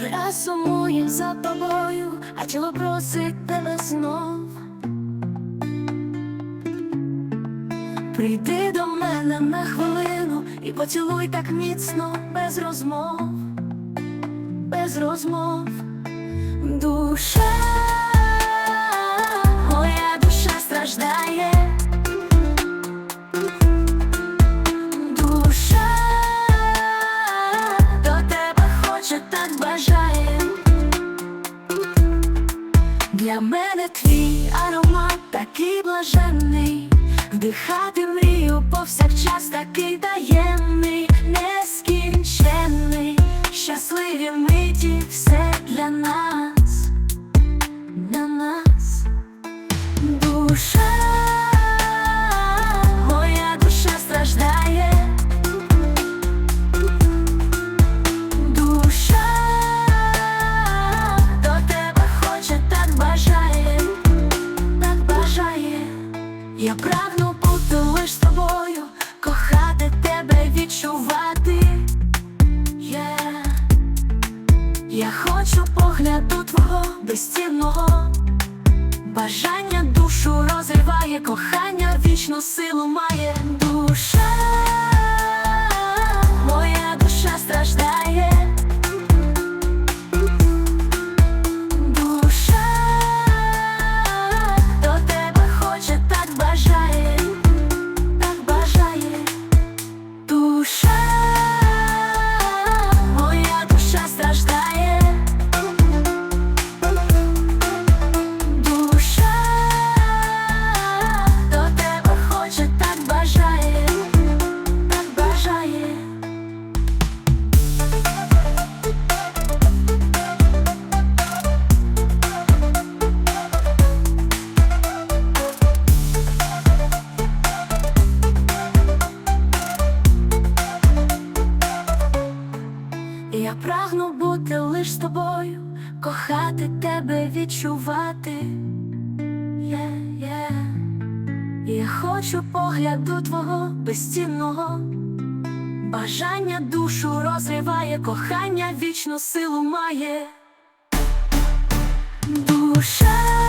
душа сумує за тобою, а тіло просить тебе знов. Прийди до мене на хвилину і поцілуй так міцно, без розмов, без розмов. Мене твій аромат такий блаженний, вдихати мрію повсякчас такий таємний, Я прагну бути лиш тобою, кохати тебе, відчувати. Yeah. Я хочу погляду твого безцінного. Бажання душу розриває, кохання вічну силу має Я прагну бути лиш з тобою, кохати тебе, відчувати. Yeah, yeah. Я хочу погляду твого безцінного. Бажання душу розриває, кохання вічну силу має. Душа